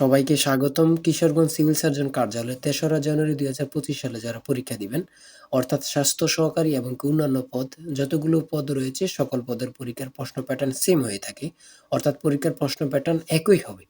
সবাইকে স্বাগতম। Kishoreganj civil surgeon কার্যালয়ে তেসরা জানুয়ারি দুই হাজার পঁচিশ সালে যারা পরীক্ষা দিবেন, অর্থাৎ স্বাস্থ্য সহকারী এবং অন্যান্য পদ, যতগুলো পদ রয়েছে, সকল পদের পরীক্ষার প্রশ্ন প্যাটার্ন সেম হয়ে থাকে, অর্থাৎ পরীক্ষার প্রশ্ন প্যাটার্ন একই হবে।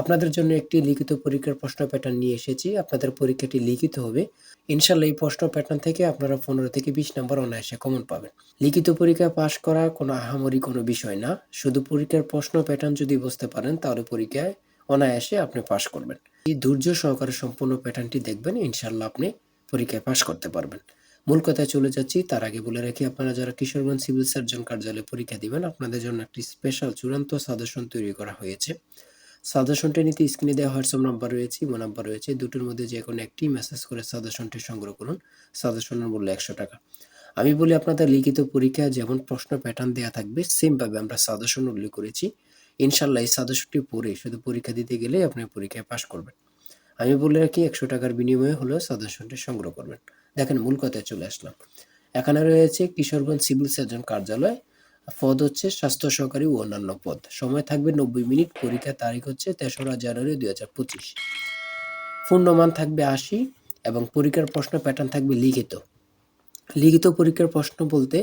আপনাদের জন্য একটি লিখিত পরীক্ষার প্রশ্ন প্যাটার্ন নিয়ে এসেছি। আপনাদের পরীক্ষাটি লিখিত হবে। ইনশাল্লাহ এই প্রশ্ন প্যাটার্ন থেকে আপনারা পনেরো থেকে বিশ নম্বর অনায়াসে কমন পাবেন। লিখিত পরীক্ষা পাশ করা কোনো আহামরি কোনো বিষয় না। শুধু পরীক্ষার প্রশ্ন প্যাটার্ন যদি বুঝতে পারেন, তাহলে পরীক্ষায় অনায়াসে আপনি পাশ করবেন। এই ধৈর্য সহকারে সম্পূর্ণ প্যাটার্নটি দেখবেন ইনশাল্লাহ আপনি পরীক্ষায় পাশ করতে পারবেন। মূল কথায় চলে যাচ্ছি, তার আগে বলে রাখি, আপনারা যারা কিশোরগঞ্জ সিভিল সার্জন কার্যালয়ে পরীক্ষা দিবেন, আপনাদের জন্য একটি স্পেশাল চূড়ান্ত সাজেশন তৈরি করা হয়েছে। সাজেশনটি নিতে স্ক্রিনে দেওয়া হোয়াটসঅ্যাপ নাম্বার রয়েছে ইমো নাম্বার রয়েছে দুটোর মধ্যে যে কোনো একটি মেসেজ করে সাজেশনটি সংগ্রহ করুন। সাজেশনের মূল্য একশো টাকা। আমি বলি, আপনাদের লিখিত পরীক্ষা যেমন প্রশ্ন প্যাটার্ন দেওয়া থাকবে সেমভাবে আমরা সাজেশন উল্লেখ করেছি। ইনশাল্লাহ এই সাজেশনটি পড়ে শুধু পরীক্ষা দিতে গেলে আপনি পরীক্ষায় পাশ করবেন। আমি বলে রাখি, একশো টাকার বিনিময়ে হলেও সাজেশনটি সংগ্রহ করবেন। দেখেন, মূল কথায় চলে আসলাম। এখানে রয়েছে কিশোরগঞ্জ সিভিল সার্জন কার্যালয়। পদ হচ্ছে স্বাস্থ্য সহকারী ও অন্যান্য পদ। সময় থাকবে নব্বই মিনিট পরীক্ষার তারিখ হচ্ছে তেসরা জানুয়ারি দুই হাজার পঁচিশ। পূর্ণমান থাকবে আশি এবং পরীক্ষার প্রশ্ন প্যাটার্ন থাকবে লিখিত। লিখিত পরীক্ষার প্রশ্ন বলতে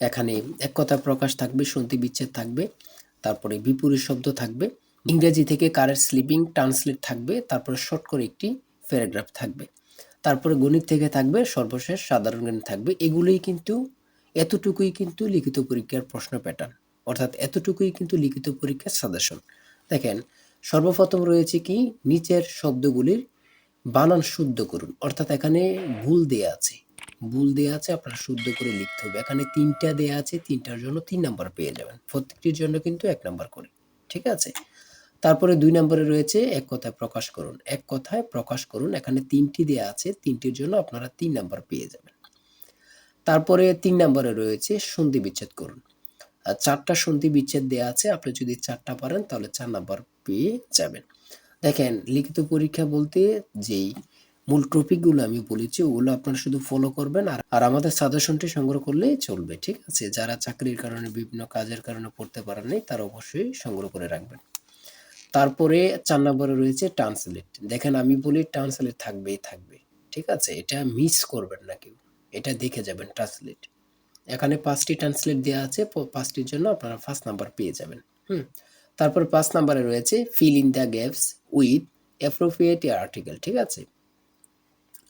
এখানে এক কথা প্রকাশ থাকবে সন্ধি বিচ্ছেদ থাকবে। তারপরে বিপরীত শব্দ থাকবে। ইংরেজি থেকে কারের স্লিপিং ট্রান্সলেট থাকবে, তারপরে শর্ট করে একটি প্যারাগ্রাফ থাকবে। তারপরে গণিত থেকে থাকবে, সর্বশেষ সাধারণ জ্ঞান থাকবে। এগুলোই কিন্তু, এতটুকুই কিন্তু লিখিত পরীক্ষার প্রশ্ন প্যাটার্ন অর্থাৎ এতটুকুই কিন্তু লিখিত পরীক্ষার সাজেশন দেখেন, সর্বপ্রথম রয়েছে কি, নিচের শব্দগুলির বানান শুদ্ধ করুন, অর্থাৎ এখানে ভুল দেয়া আছে। ভুল দেয়া আছে, আপনার শুদ্ধ করে লিখতে হবে। এখানে তিনটা দেয়া আছে, তিনটার জন্য তিন নাম্বার পেয়ে যাবেন। প্রত্যেকটির জন্য কিন্তু এক নাম্বার করে, ঠিক আছে? তারপরে দুই নম্বরে রয়েছে, এক কথায় প্রকাশ করুন। এক কথায় প্রকাশ করুন, এখানে তিনটি দেয়া আছে, তিনটির জন্য আপনারা তিন নাম্বার পেয়ে যাবেন। তারপরে তিন নম্বরে রয়েছে, সন্ধি বিচ্ছেদ করুন। চারটা সন্ধি বিচ্ছেদ দেওয়া আছে, আপনি যদি চারটা পারেন, তাহলে চার নাম্বার পেয়ে যাবেন। দেখেন, লিখিত পরীক্ষা বলতে যেই মূল টপিকগুলো আমি বলেছি, ওগুলো আপনারা শুধু ফলো করবেন আর আর আমাদের সাজেশনটি সংগ্রহ করলেই চলবে, ঠিক আছে? যারা চাকরির কারণে, বিভিন্ন কাজের কারণে পড়তে পারেন নাই, তারা অবশ্যই সংগ্রহ করে রাখবেন। তারপরে চার নম্বরে রয়েছে ট্রান্সলেট দেখেন, আমি বলি ট্রান্সলেট থাকবেই থাকবে, ঠিক আছে? এটা মিস করবেন না কেউ, এটা দেখে যাবেন ট্রান্সলেট এখানে পাঁচটি ট্রান্সলেট দেওয়া আছে পাঁচটির জন্য আপনারা ফার্স্ট নাম্বার পেয়ে যাবেন, হুম? তারপর পাঁচ নাম্বারে রয়েছে fill in the gaps with appropriate article ঠিক আছে?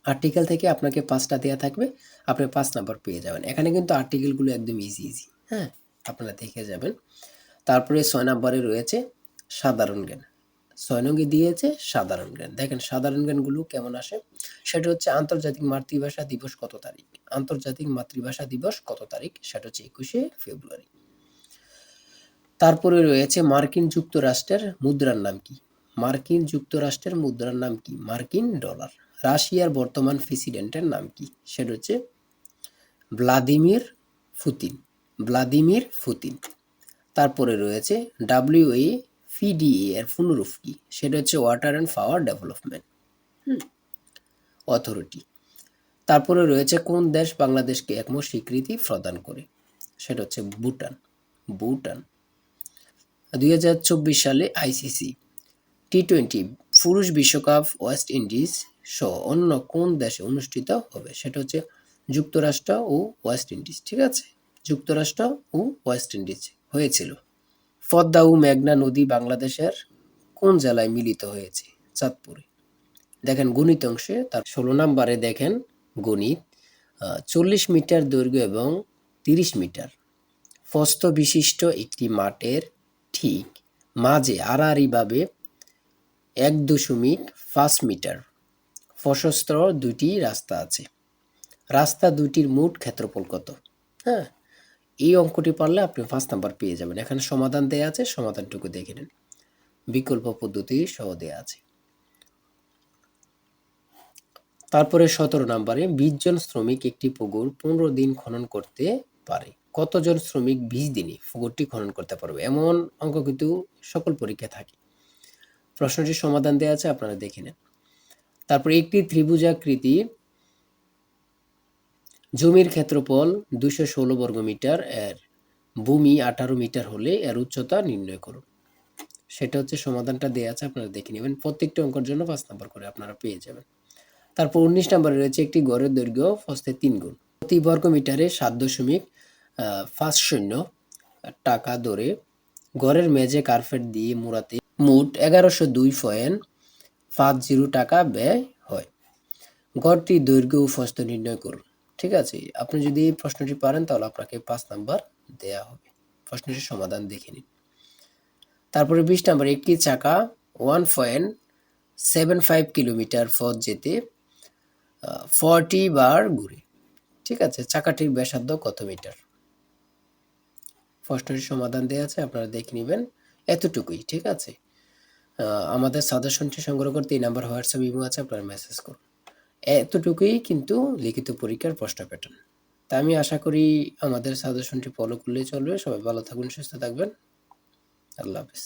আর্টিকেল থেকে আপনাকে পাঁচটা দেওয়া থাকবে, আপনি পাঁচ নাম্বার পেয়ে যাবেন। এখানে কিন্তু আর্টিকেলগুলো একদম ইজি ইজি হ্যাঁ? আপনারা দেখে যাবেন। তারপরে ছয় নাম্বারে রয়েছে সাধারণ জ্ঞান। ছয় নঙ্গে দিয়েছে সাধারণ জ্ঞান। দেখেন সাধারণ জ্ঞানগুলো কেমন আসে? সেটা হচ্ছে আন্তর্জাতিক মাতৃভাষা দিবস কত তারিখ? আন্তর্জাতিক মাতৃভাষা দিবস কত তারিখ? সেটা হচ্ছে একুশে ফেব্রুয়ারি। তারপরে রয়েছে মার্কিন যুক্তরাষ্ট্রের মুদ্রার নাম কি? মার্কিন যুক্তরাষ্ট্রের মুদ্রার নাম কি? মার্কিন ডলার। রাশিয়ার বর্তমান প্রেসিডেন্টের নাম কি? সেটা হচ্ছে ভ্লাদিমির পুতিন ভ্লাদিমির পুতিন। তারপরে রয়েছে ডাব্লিউ ডাব্লিউএ পিডিএ এর পুনরূপ কি? সেটা হচ্ছে water and power development authority. তারপরে রয়েছে কোন দেশ বাংলাদেশকে একমত স্বীকৃতি প্রদান করে? সেটা হচ্ছে ভুটান ভুটান। দুই হাজার চব্বিশ সালে আইসিসি টি টোয়েন্টি পুরুষ বিশ্বকাপ ওয়েস্ট ইন্ডিজ সহ অন্য কোন দেশে অনুষ্ঠিত হবে? সেটা হচ্ছে যুক্তরাষ্ট্র ও ওয়েস্ট ইন্ডিজ, ঠিক আছে? যুক্তরাষ্ট্র ও ওয়েস্ট ইন্ডিজ হয়েছিল। পদ্মা ও মেঘনা নদী বাংলাদেশের কোন জেলায় মিলিত হয়েছে? চাঁদপুরে। দেখেন গণিত অংশে তার ষোলো নাম্বারে দেখেন গণিত চল্লিশ মিটার দৈর্ঘ্য এবং তিরিশ মিটার। ফস্ত বিশিষ্ট একটি মাঠের ঠিক মাঝে আড়াআড়িভাবে এক দশমিক পাঁচ মিটার প্রশস্ত দুটি রাস্তা আছে। রাস্তা দুটির মোট ক্ষেত্রফল কত? হ্যাঁ? এই অঙ্কটি পারলে আপনি ফার্স্ট নাম্বার পেয়ে যাবেন। এখানে সমাধান দেয়া আছে, সমাধানটুকু দেখে নিন। বিকল্প পদ্ধতি সহ দেয়া আছে। তারপরে সতেরো নম্বরে, বিশ জন শ্রমিক একটি পুকুর পনেরো দিন খনন করতে পারে। কতজন শ্রমিক বিশ দিনে পুকুরটি খনন করতে পারবে? এমন অঙ্ক কিন্তু সকল পরীক্ষা থাকে। প্রশ্নটির সমাধান দেওয়া আছে, আপনারা দেখে নেন। তারপর একটি ত্রিভুজাকৃতি, জমির ক্ষেত্রফল দুশো ষোলো বর্গ মিটার, এর ভূমি আঠারো মিটার হলে এর উচ্চতা নির্ণয় করুন। সেটা হচ্ছে সমাধানটা দেওয়া আছে, আপনারা দেখে নেবেন। প্রত্যেকটি অঙ্কের জন্য পাঁচ নম্বর করে আপনারা পেয়ে যাবেন। তারপর উনিশ নম্বরে রয়েছে একটি গড়ের দৈর্ঘ্য ফস্তে তিন গুণ। প্রতি বর্গ মিটারে সাত দশমিক পাঁচ শূন্য টাকা দরে গড়ের মেঝে কার্পেট দিয়ে মোড়াতে মোট এগারোশো দুই পয়েন্ট পাঁচ জিরো টাকা ব্যয় হয়। গড়টি দৈর্ঘ্য ও ফস্ত নির্ণয় করুন, ঠিক আছে? আপনি যদি এই প্রশ্নটি পারেন, তাহলে আপনাকে পাঁচ নাম্বার দেয়া হবে। প্রশ্নটির সমাধান দেখে নিন। তারপরে বিশ নাম্বার, একটি চাকা one point seven five kilometre পথ যেতে ফর্টি বার ঘুরে, ঠিক আছে? চাকাটির ব্যাসার্ধ কত মিটার? প্রশ্নটির সমাধান দেওয়া আছে, আপনারা দেখে নেবেন। এতটুকুই, ঠিক আছে? আমাদের সাজেশনটি সংগ্রহ করতে এই নাম্বার হোয়াটসঅ্যাপ ইমো আছে, আপনারা মেসেজ করুন। এতটুকুই কিন্তু লিখিত পরীক্ষার প্রশ্ন প্যাটার্ন তা আমি আশা করি আমাদের সাজেশনটি ফলো করলেই চলবে। সবাই ভালো থাকুন, সুস্থ থাকবেন। আল্লাহ হাফিজ।